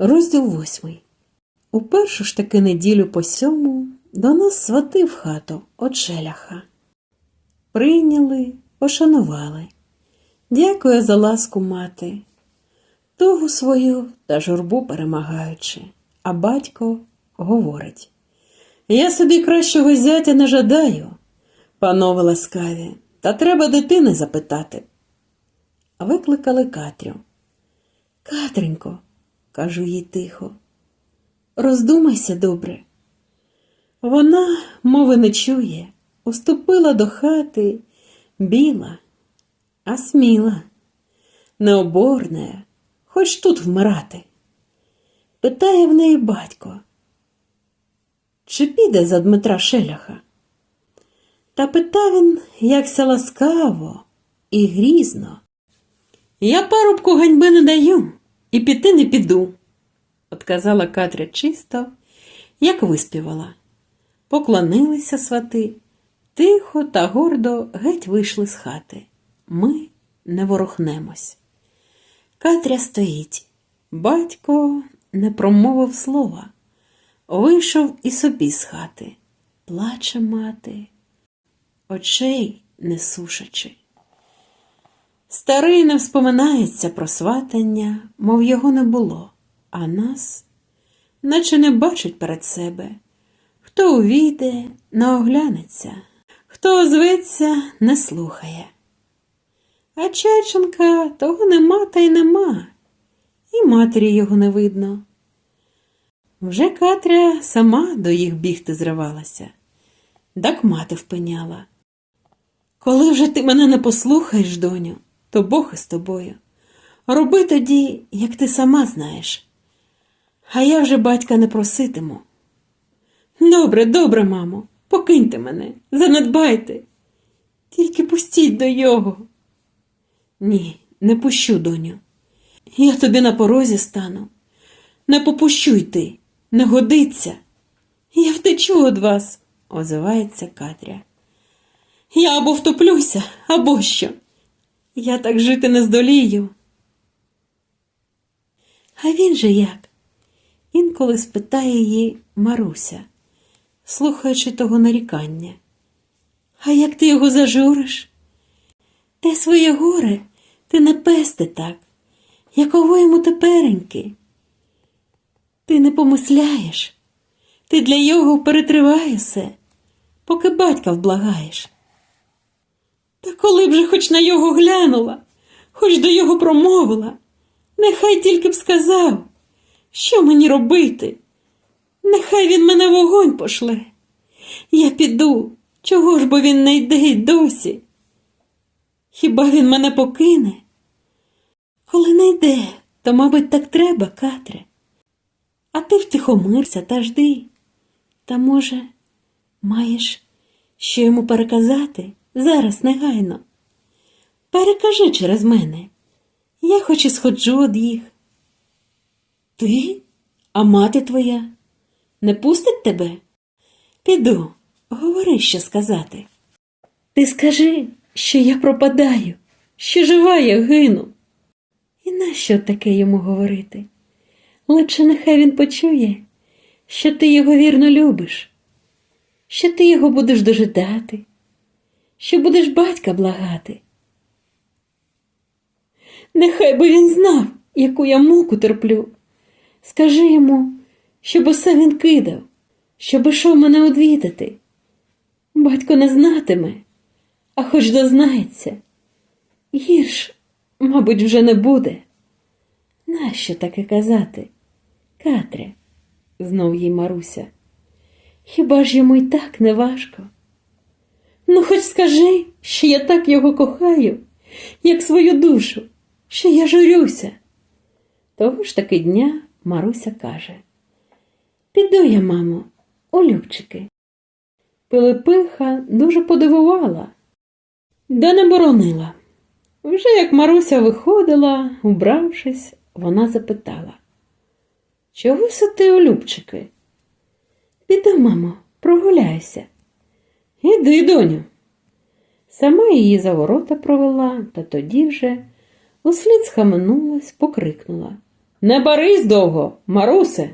Розділ восьмий. У першу ж таки неділю по сьому до нас свати в хату от шеляха. Прийняли, пошанували. Дякую за ласку мати, тугу свою та журбу перемагаючи. А батько говорить: Я собі кращого зятя не жадаю, панове ласкаві, та треба дитини запитати. Викликали Катрю. Катренько, кажу їй тихо, роздумайся добре. Вона, мови не чує, уступила до хати біла, а сміла, необорне, хоч тут вмирати. Питає в неї батько, чи піде за Дмитра Шеляха? Та питав він, якся ласкаво і грізно. Я парубку ганьби не даю і піти не піду, отказала Катря чисто, як виспівала. Поклонилися свати, тихо та гордо геть вийшли з хати. Ми не ворухнемось. Катря стоїть. Батько не промовив слова. Вийшов і собі з хати. Плаче мати, очей не сушачи. Старий не вспоминається про сватання, мов його не було, а нас, наче не бачить перед себе. Хто увійде, не оглянеться, хто озветься, не слухає. А Чеченка того нема та й нема, і матері його не видно. Вже Катря сама до їх бігти зривалася, так мати впиняла. Коли вже ти мене не послухаєш, доню, то Бог із тобою. Роби тоді, як ти сама знаєш. А я вже батька не проситиму. Добре, добре, мамо, покиньте мене, занедбайте. Тільки пустіть до його. Ні, не пущу, доню. Я тобі на порозі стану. Не попущу йти, не годиться. Я втечу від вас, озивається Катря. Я або втоплюся, або що. Я так жити не здолію. А він же як? Інколи спитає її Маруся, слухаючи того нарікання. А як ти його зажуриш? Те своє горе ти не пести так, яково йому тепереньки. Ти не помисляєш, ти для його перетриває все, поки батька вблагаєш. Та коли б же хоч на його глянула, хоч до його промовила, нехай тільки б сказав, що мені робити. Нехай він мене вогонь пошле. Я піду, чого ж бо він не йде й досі? Хіба він мене покине? Коли не йде, то, мабуть, так треба, Катре. А ти втихомирся та жди. Та, може, маєш що йому переказати зараз негайно. Перекажи через мене. Я хоч і сходжу од їх. Ти? А мати твоя не пустить тебе? Піду, говори, що сказати. Ти скажи, що я пропадаю, що жива я гину. І нащо таке йому говорити? Лучше нехай він почує, що ти його вірно любиш, що ти його будеш дожидати, що будеш батька благати. Нехай би він знав, яку я муку терплю. Скажи йому, щоб усе він кидав, щоб ішов мене одвідати. Батько не знатиме, а хоч дознається. Гірш, мабуть, вже не буде. Нащо таке казати? Катря, знов їй Маруся. Хіба ж йому й так не важко? Ну, хоч скажи, що я так його кохаю, як свою душу, що я журюся. Того ж таки дня Маруся каже Піду я, мамо, у Любчики. Пилипиха дуже подивувала, да не боронила. Вже як Маруся виходила, убравшись, вона запитала Чого се ти у Любчики? Піду, мамо, прогуляюся. Іди, доню. Сама її за ворота провела, та тоді вже услід схаменулась, покрикнула. Не барись довго, Марусе.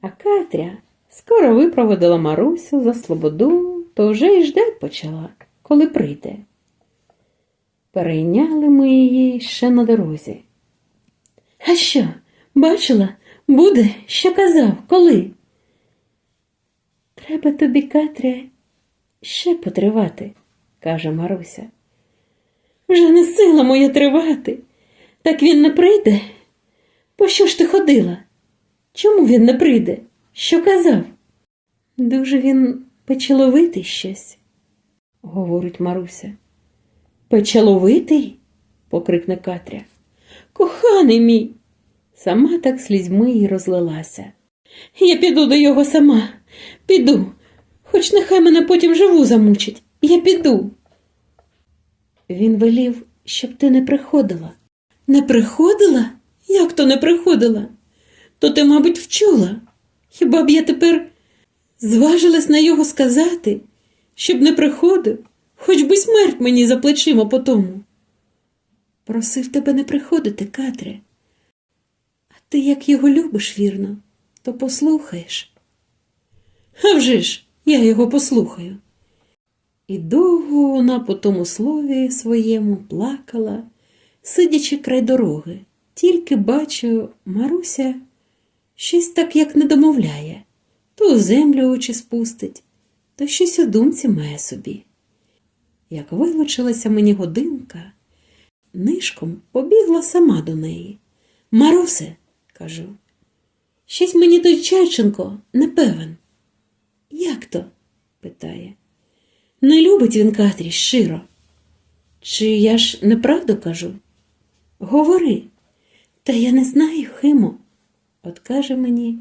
А Катря скоро випроводила Марусю за слободу, то вже й ждать почала, коли прийде. Перейняли ми її ще на дорозі. А що, бачила, буде, що казав, коли? Треба тобі, Катря, ще потривати, каже Маруся. Вже не сила моя тривати. Так він не прийде? По що ж ти ходила? Чому він не прийде? Що казав? Дуже він печаловитий щось, говорить Маруся. Печаловитий? покрикне Катря. Коханий мій. Сама так слізьми й розлилася. Я піду до його сама, піду, хоч нехай мене потім живу замучить. Я піду. Він велів, щоб ти не приходила. Не приходила? Як то не приходила? То ти, мабуть, вчула. Хіба б я тепер зважилась на його сказати, щоб не приходив, хоч би смерть мені за плечима по тому. Просив тебе не приходити, Катре. А ти як його любиш, вірно, то послухаєш. А вже ж, я його послухаю. І довго вона по тому слові своєму плакала, сидячи край дороги, тільки бачу, Маруся щось так як не домовляє, то у землю очі спустить, то щось у думці має собі. Як вилучилася мені годинка, нишком побігла сама до неї. Марусе, кажу, щось мені той Чайченко не певен. Як то? питає. Не любить він Катрі щиро. Чи я ж неправду кажу? Говори, та я не знаю, Химо, от каже мені,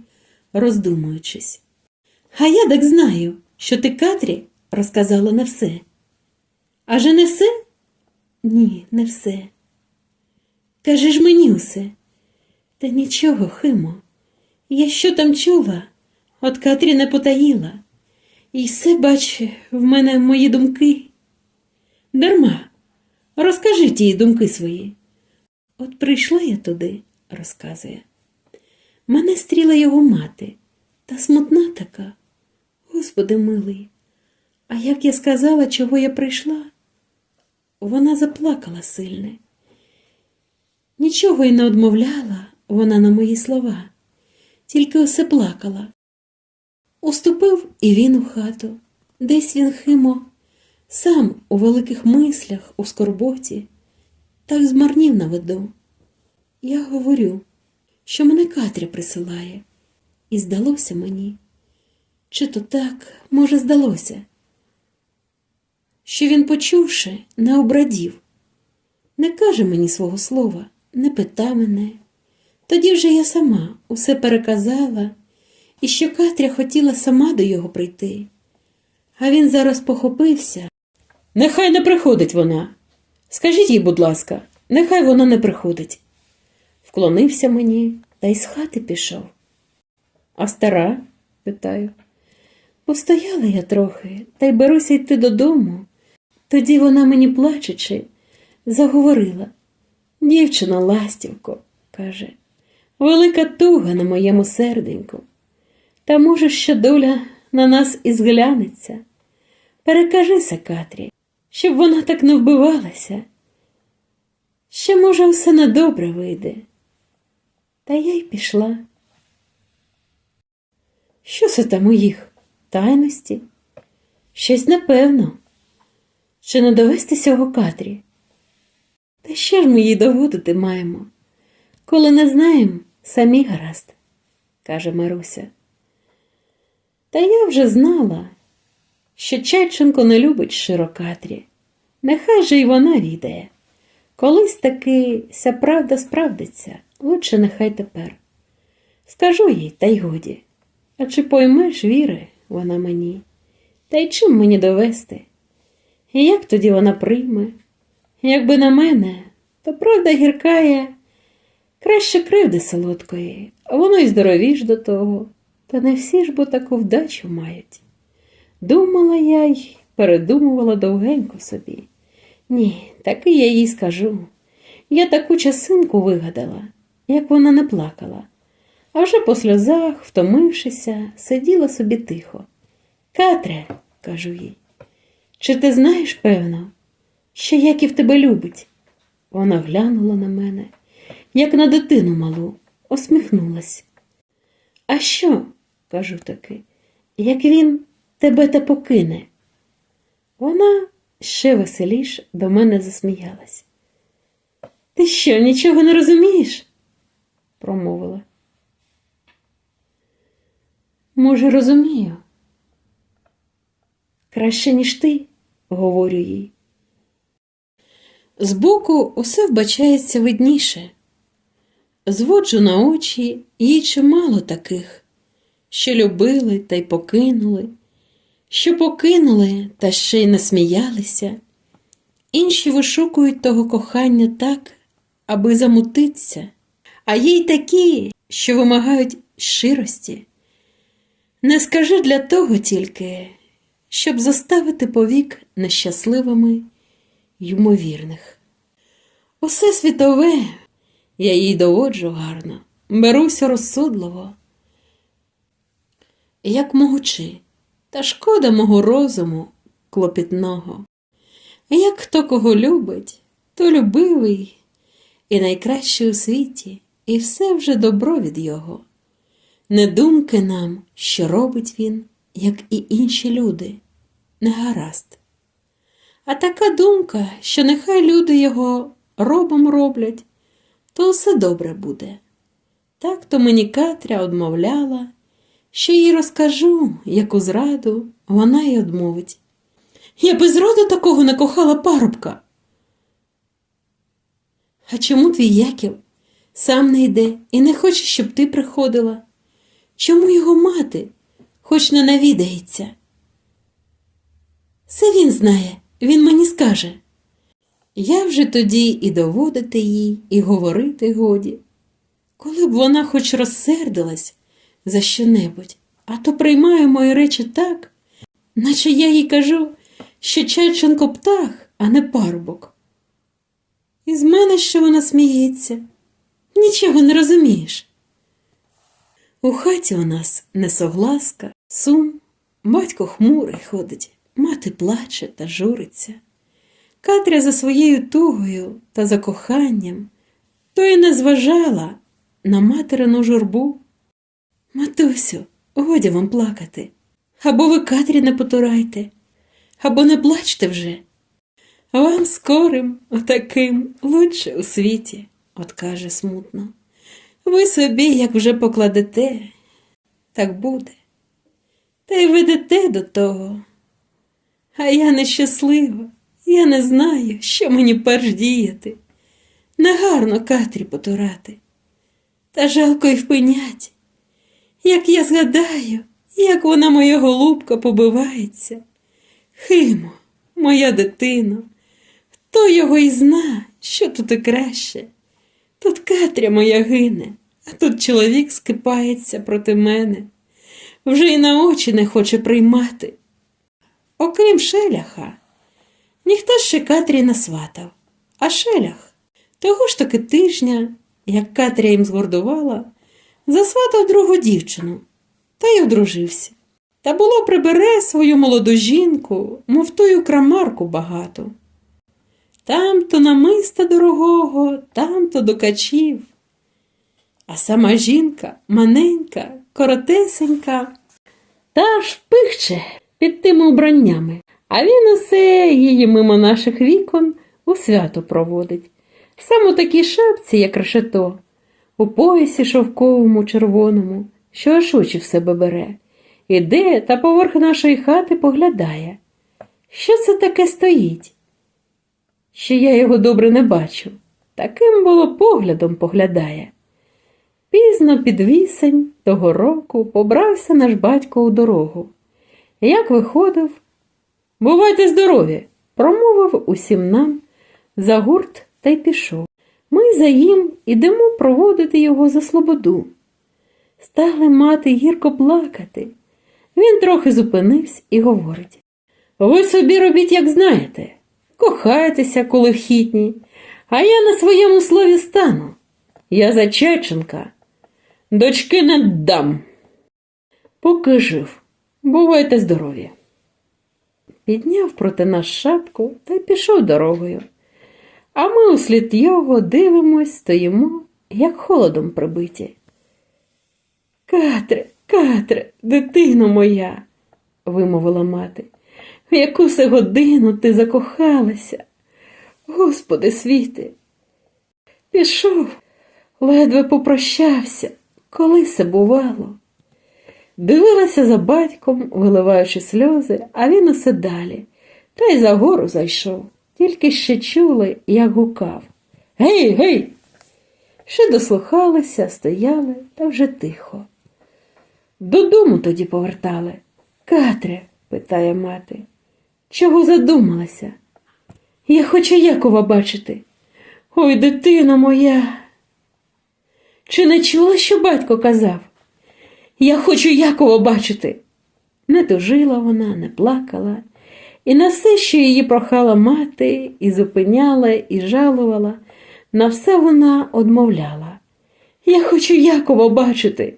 роздумуючись. А я так знаю, що ти Катрі розказала не все. А же не все? Ні, не все. Кажи ж мені усе. Та нічого, Химо. Я що там чула, от Катрі не потаїла. І все, бач, в мене мої думки. Дарма, розкажи ті думки свої. От прийшла я туди, розказує. Мене стріла його мати, та смутна така. Господи милий, а як я сказала, чого я прийшла, вона заплакала сильне. Нічого й не одмовляла вона на мої слова, тільки усе плакала. Уступив і він у хату, десь він химо, сам у великих мислях, у скорботі, так змарнів на виду. Я говорю, що мене Катря присилає, і здалося мені, чи то так, може, здалося, що він, почувши, не обрадів, не каже мені свого слова, не пита мене. Тоді вже я сама усе переказала і що Катря хотіла сама до його прийти. А він зараз похопився. Нехай не приходить вона. Скажіть їй, будь ласка, нехай вона не приходить. Вклонився мені та й з хати пішов. А стара? питаю. Постояла я трохи та й беруся йти додому. Тоді вона мені плачучи, заговорила. Дівчина, ластівко, каже, велика туга на моєму серденьку. Та може, що доля на нас і зглянеться. Перекажися, Катрі, щоб вона так не вбивалася. Ще, може, все недобре вийде. Та я й пішла. Що це там у їх? Тайності? Щось напевно. Чи не довести сього Катрі? Та що ж ми їй доводити маємо? Коли не знаємо, самі гаразд, каже Маруся. Та я вже знала, що Чайченко не любить широкатрі. Нехай же й вона відає. Колись таки ся правда справдиться, лучше нехай тепер. Скажу їй, та й годі. А чи поймеш віри вона мені? Та й чим мені довести? І як тоді вона прийме? Якби на мене, то правда гіркає, краще кривди солодкої, а воно й здоровіш до того. Та не всі ж бо таку вдачу мають. Думала я й передумувала довгенько собі. Ні, таки я їй скажу. Я таку часинку вигадала. як вона не плакала, а вже по сльозах, втомившися, сиділа собі тихо. Катре, кажу їй, чи ти знаєш, певно, що Яків тебе любить? Вона глянула на мене, як на дитину малу, усміхнулась. А що? Кажу таки, як він тебе та покине. Вона ще веселіш до мене засміялась. Ти що, нічого не розумієш? промовила. Може, розумію. Краще, ніж ти, говорю їй. Збоку усе вбачається видніше. Зводжу на очі їй чимало таких, що любили та й покинули, що покинули та ще й насміялися. Інші вишукують того кохання так, аби замутитися, а є й такі, що вимагають щирості. Не скажи для того тільки, щоб заставити повік нещасливими ймовірних. Усе світове, я їй доводжу гарно, беруся розсудливо, як могучи, та шкода мого розуму клопітного. Як хто кого любить, то любивий і найкращий у світі, і все вже добро від його. Не думки нам, що робить він, як і інші люди, не гаразд. А така думка, що нехай люди його робом роблять, то все добре буде. Так то мені Катря одмовляла, що їй розкажу, яку зраду вона й одмовить. Я без роду такого не кохала парубка. А чому твій Яків сам не йде і не хоче, щоб ти приходила? Чому його мати хоч не навідається? Все він знає, він мені скаже. Я вже тоді і доводити їй, і говорити годі. Коли б вона хоч розсердилась за що-небудь, а то приймає мої речі так, наче я їй кажу, що Чайченко птах, а не парубок. І з мене що вона сміється, нічого не розумієш. У хаті у нас несогласка, сум, батько хмурий ходить, мати плаче та журиться. Катря за своєю тугою та за коханням то й не зважала на материну журбу. Матусю, годі вам плакати. Або ви Катрі не потурайте, або не плачте вже. Вам скорим, отаким, лучше у світі, от каже смутно. Ви собі, як вже покладете, так буде. Та й ведете до того. А я нещаслива, я не знаю, що мені перш діяти. Негарно Катрі потурати. Та жалко й впинять. Як я згадаю, як вона моя голубка побивається. Химо, моя дитино, хто його й зна, що тут і краще. Тут Катря моя гине, а тут чоловік скипається проти мене, вже й на очі не хоче приймати. Окрім шеляха, ніхто ще Катрі не сватав, а шелях того ж таки тижня, як Катря їм згордувала, засватав другу дівчину та й одружився. Та було прибере свою молоду жінку, мов тую крамарку багато. Там то намиста дорогого, там то до качів. А сама жінка маненька, коротесенька, та ж пихче під тими убраннями, а він усе її мимо наших вікон у свято проводить. Сам у такій шапці, як решето, у поясі шовковому червоному, що аж очі в себе бере, іде та поверх нашої хати поглядає. Що це таке стоїть? Ще я його добре не бачу. Таким було поглядом поглядає. Пізно під вісень того року побрався наш батько у дорогу. Як виходив, бувайте здорові, промовив усім нам за гурт та й пішов. Ми за їм ідемо проводити його за слободу. Стали мати гірко плакати. Він трохи зупинився і говорить Ви собі робіть, як знаєте, кохайтеся, коли хітні, а я на своєму слові стану. Я Зайчайченка, дочки не дам. Поки жив, бувайте здорові. Підняв проти нас шапку та й пішов дорогою. А ми услід його дивимось, стоїмо, як холодом прибиті. Катре, Катре, дитино моя, вимовила мати, в яку се годину ти закохалася. Господи світи. Пішов, ледве попрощався, коли се бувало. Дивилася за батьком, виливаючи сльози, а він усе далі, та й за гору зайшов, тільки ще чули, як гукав. Гей, гей! Ще дослухалися, стояли, та вже тихо. Додому тоді повертали. Катре, питає мати, чого задумалася? Я хочу Якова бачити. Ой, дитино моя. Чи не чула, що батько казав? Я хочу Якова бачити. Не тужила вона, не плакала, і на все, що її прохала мати, і зупиняла, і жалувала, на все вона одмовляла. Я хочу Якова бачити.